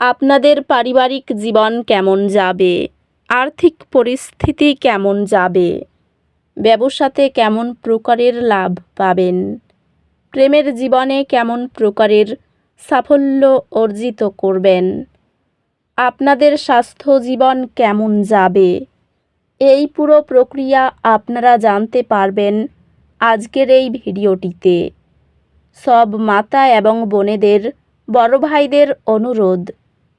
আপনাদের পারিবারিক জীবন কেমন যাবে? আর্থিক পরিস্থিতি কেমন যাবে? ব্যবসাতে কেমন প্রকারের লাভ পাবেন? প্রেমের জীবনে কেমন প্রকারের সাফল্য অর্জিত করবেন? আপনাদের স্বাস্থ্য জীবন কেমন যাবে? এই পুরো প্রক্রিয়া আপনারা জানতে পারবেন আজকের এই ভিডিওটিতে। সব মাতা এবং বোনেদের, বড় ভাইদের অনুরোধ।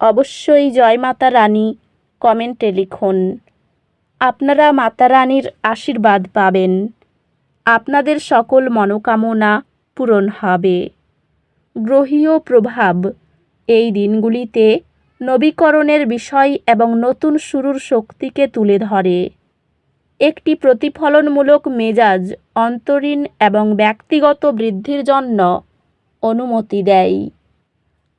অবশ্যই জয় মাতা রানী, কমেন্টে লিখুন। আপনারা মাতা রানীর আশীর্বাদ পাবেন। আপনাদের সকল মনোকামনা পূরণ হবে। গ্রহীয় প্রভাব, এই দিনগুলিতে নবীকরণের বিষয় এবং নতুন শুরুর শক্তিকে তুলে ধরে। একটি প্রতিফলনমূলক মেজাজ অন্তরীণ এবং ব্যক্তিগত বৃদ্ধির জন্য অনুমতি দেয়।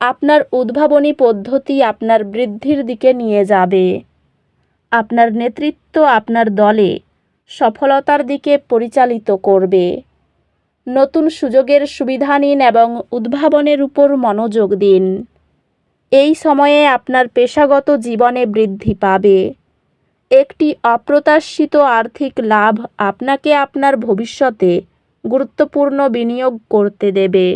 আপনার উদ্ভাবনী পদ্ধতি আপনার বৃদ্ধির দিকে নিয়ে যাবে। আপনার নেতৃত্ব আপনার দলে সফলতার দিকে পরিচালিত করবে। নতুন সুযোগের সুবিধা নিন এবং উদ্ভাবনের উপর মনোযোগ দিন। এই সময়ে আপনার পেশাগত জীবনে বৃদ্ধি পাবে। একটি অপ্রত্যাশিত আর্থিক লাভ আপনাকে আপনার ভবিষ্যতে গুরুত্বপূর্ণ বিনিয়োগ করতে দেবে।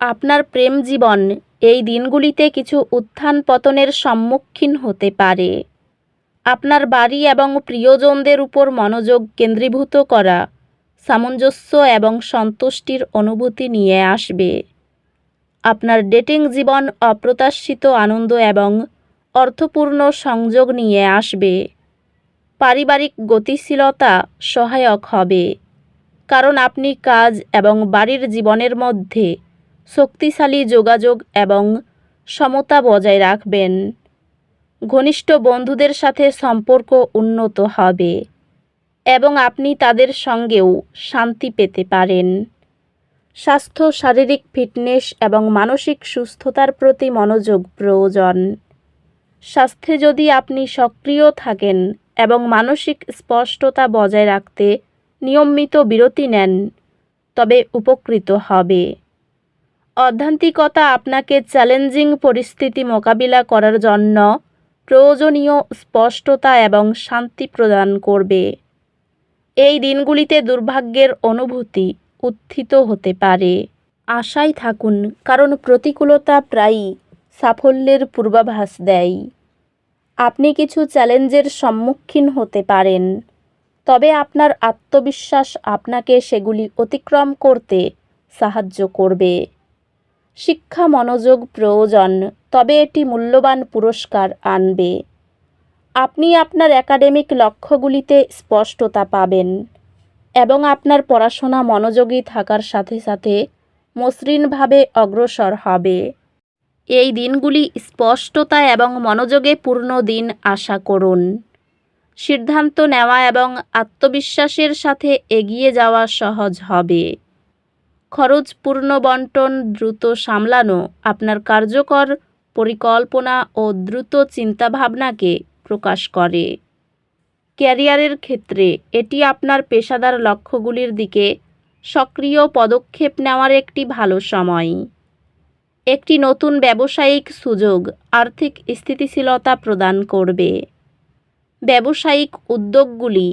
আপনার প্রেম জীবন এই দিনগুলিতে কিছু উত্থান পতনের সম্মুখীন হতে পারে। আপনার বাড়ি এবং প্রিয়জনদের উপর মনোযোগ কেন্দ্রীভূত করা সামঞ্জস্য এবং সন্তুষ্টির অনুভূতি নিয়ে আসবে। আপনার ডেটিং জীবন অপ্রত্যাশিত আনন্দ এবং অর্থপূর্ণ সংযোগ নিয়ে আসবে। পারিবারিক গতিশীলতা সহায়ক হবে। কারণ আপনি কাজ এবং বাড়ির জীবনের মধ্যে শক্তিশালী যোগাযোগ এবং সমতা বজায় রাখবেন। ঘনিষ্ঠ বন্ধুদের সাথে সম্পর্ক উন্নত হবে এবং আপনি তাদের সঙ্গেও শান্তি পেতে পারেন। স্বাস্থ্য, শারীরিক ফিটনেস এবং মানসিক সুস্থতার প্রতি মনোযোগ প্রয়োজন। স্বাস্থ্যে যদি আপনি সক্রিয় থাকেন এবং মানসিক স্পষ্টতা বজায় রাখতে নিয়মিত বিরতি নেন, তবে উপকৃত হবে। অধ্যান্তিকতা আপনাকে চ্যালেঞ্জিং পরিস্থিতি মোকাবিলা করার জন্য প্রয়োজনীয় স্পষ্টতা এবং শান্তি প্রদান করবে। এই দিনগুলিতে দুর্ভাগ্যের অনুভূতি উত্থিত হতে পারে। আশায় থাকুন, কারণ প্রতিকূলতা প্রায়ই সাফল্যের পূর্বাভাস দেয়। আপনি কিছু চ্যালেঞ্জের সম্মুখীন হতে পারেন, তবে আপনার আত্মবিশ্বাস আপনাকে সেগুলি অতিক্রম করতে সাহায্য করবে। শিক্ষা মনোযোগ প্রয়োজন, তবে এটি মূল্যবান পুরস্কার আনবে। আপনি আপনার একাডেমিক লক্ষ্যগুলিতে স্পষ্টতা পাবেন এবং আপনার পড়াশোনা মনোযোগী থাকার সাথে সাথে মসৃণভাবে অগ্রসর হবে। এই দিনগুলি স্পষ্টতা এবং মনোযোগে পূর্ণ দিন আশা করুন। সিদ্ধান্ত নেওয়া এবং আত্মবিশ্বাসের সাথে এগিয়ে যাওয়া সহজ হবে। খরচ বন্টন দ্রুত সামলানো, আপনার কার্যকর পরিকল্পনা ও দ্রুত চিন্তাভাবনাকে প্রকাশ করে। ক্যারিয়ারের ক্ষেত্রে, এটি আপনার পেশাদার লক্ষ্যগুলির দিকে সক্রিয় পদক্ষেপ নেওয়ার একটি ভালো সময়। একটি নতুন ব্যবসায়িক সুযোগ আর্থিক স্থিতিশীলতা প্রদান করবে। ব্যবসায়িক উদ্যোগগুলি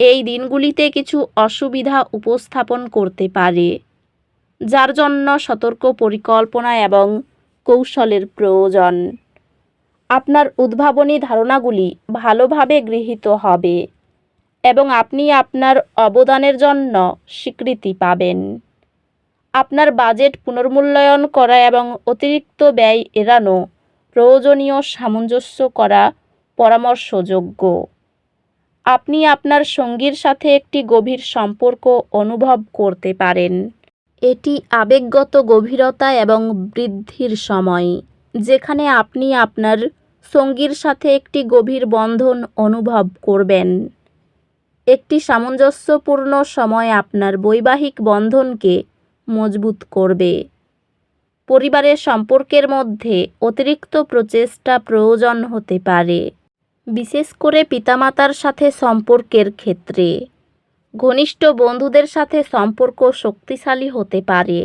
এই দিনগুলিতে কিছু অসুবিধা উপস্থাপন করতে পারে। যার জন্য সতর্ক পরিকল্পনা এবং কৌশলের প্রয়োজন। আপনার উদ্ভাবনী ধারণাগুলি ভালোভাবে গৃহীত হবে এবং আপনি আপনার অবদানের জন্য স্বীকৃতি পাবেন। আপনার বাজেট পুনর্মূল্যায়ন করা এবং অতিরিক্ত ব্যয় এড়ানো প্রয়োজনীয় সামঞ্জস্য করা পরামর্শযোগ্য। আপনি আপনার সঙ্গীর সাথে একটি গভীর সম্পর্ক অনুভব করতে পারেন। এটি আবেগগত গভীরতা এবং বৃদ্ধির সময়, যেখানে আপনি আপনার সঙ্গীর সাথে একটি গভীর বন্ধন অনুভব করবেন। একটি সামঞ্জস্যপূর্ণ সময় আপনার বৈবাহিক বন্ধনকে মজবুত করবে। পরিবারের সম্পর্কের মধ্যে অতিরিক্ত প্রচেষ্টা প্রয়োজন হতে পারে, বিশেষ করে পিতামাতার সাথে সম্পর্কের ক্ষেত্রে। ঘনিষ্ঠ বন্ধুদের সাথে সম্পর্ক শক্তিশালী হতে পারে।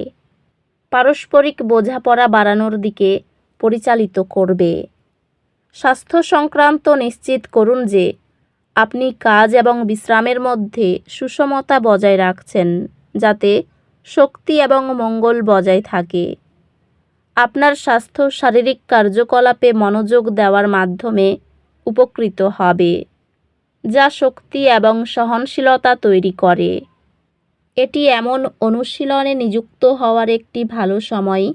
পারস্পরিক বোঝাপড়া বাড়ানোর দিকে পরিচালিত করবে। স্বাস্থ্য সংক্রান্ত নিশ্চিত করুন যে আপনি কাজ এবং বিশ্রামের মধ্যে সুষমতা বজায় রাখছেন, যাতে শক্তি এবং মঙ্গল বজায় থাকে। আপনার স্বাস্থ্য শারীরিক কার্যকলাপে মনোযোগ দেওয়ার মাধ্যমে উপকৃত হবে। যা শক্তি এবং সহনশীলতা তৈরি করে। এটি এমন অনুশীলনে নিযুক্ত হওয়ার একটি ভালো সময়,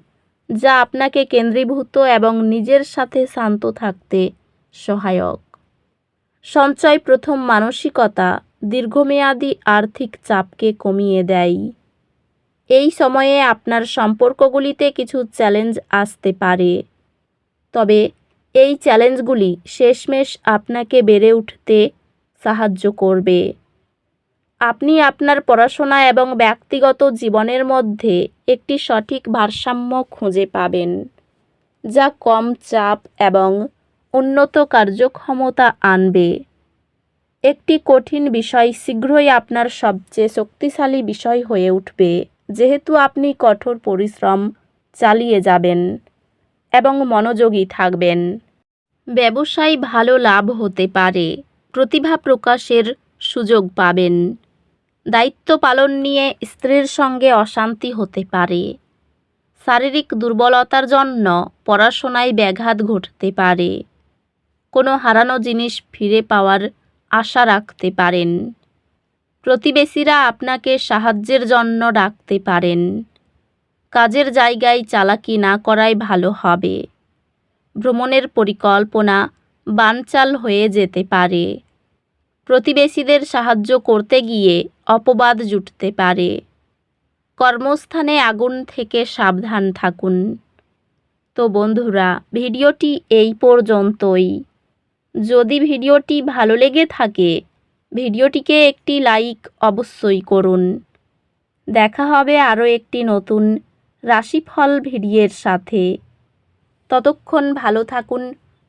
যা আপনাকে কেন্দ্রীভূত এবং নিজের সাথে শান্ত থাকতে সহায়ক। সঞ্চয় প্রথম মানসিকতা দীর্ঘমেয়াদী আর্থিক চাপকে কমিয়ে দেয়। এই সময়ে আপনার সম্পর্কগুলিতে কিছু চ্যালেঞ্জ আসতে পারে। তবে এই চ্যালেঞ্জগুলি শেষমেশ আপনাকে বেড়ে উঠতে সাহায্য করবে। আপনি আপনার পড়াশোনা এবং ব্যক্তিগত জীবনের মধ্যে একটি সঠিক ভারসাম্য খুঁজে পাবেন, যা কম চাপ এবং উন্নত কার্যক্ষমতা আনবে। একটি কঠিন বিষয় শীঘ্রই আপনার সবচেয়ে শক্তিশালী বিষয় হয়ে উঠবে, যেহেতু আপনি কঠোর পরিশ্রম চালিয়ে যাবেন এবং মনোযোগী থাকবেন। ব্যবসায় ভালো লাভ হতে পারে। প্রতিভা প্রকাশের সুযোগ পাবেন। দায়িত্ব পালন নিয়ে স্ত্রীর সঙ্গে অশান্তি হতে পারে। শারীরিক দুর্বলতার জন্য পড়াশোনায় ব্যাঘাত ঘটতে পারে। কোনো হারানো জিনিস ফিরে পাওয়ার আশা রাখতে পারেন। প্রতিবেশীরা আপনাকে সাহায্যের জন্য ডাকতে পারেন। কাজের জায়গায় চালাকি না করাই ভালো হবে। ভ্রমণের পরিকল্পনা বানচাল হয়ে যেতে পারে। প্রতিবেশীদের সাহায্য করতে গিয়ে অপবাদ জুটতে পারে। কর্মস্থানে আগুন থেকে সাবধান থাকুন। তো বন্ধুরা, ভিডিওটি এই পর্যন্তই। যদি ভিডিওটি ভালো লেগে থাকে, ভিডিওটিকে একটি লাইক অবশ্যই করুন। দেখা হবে আরও একটি নতুন রাশিফল ভিডিওর সাথে। ততক্ষণ ভালো থাকুন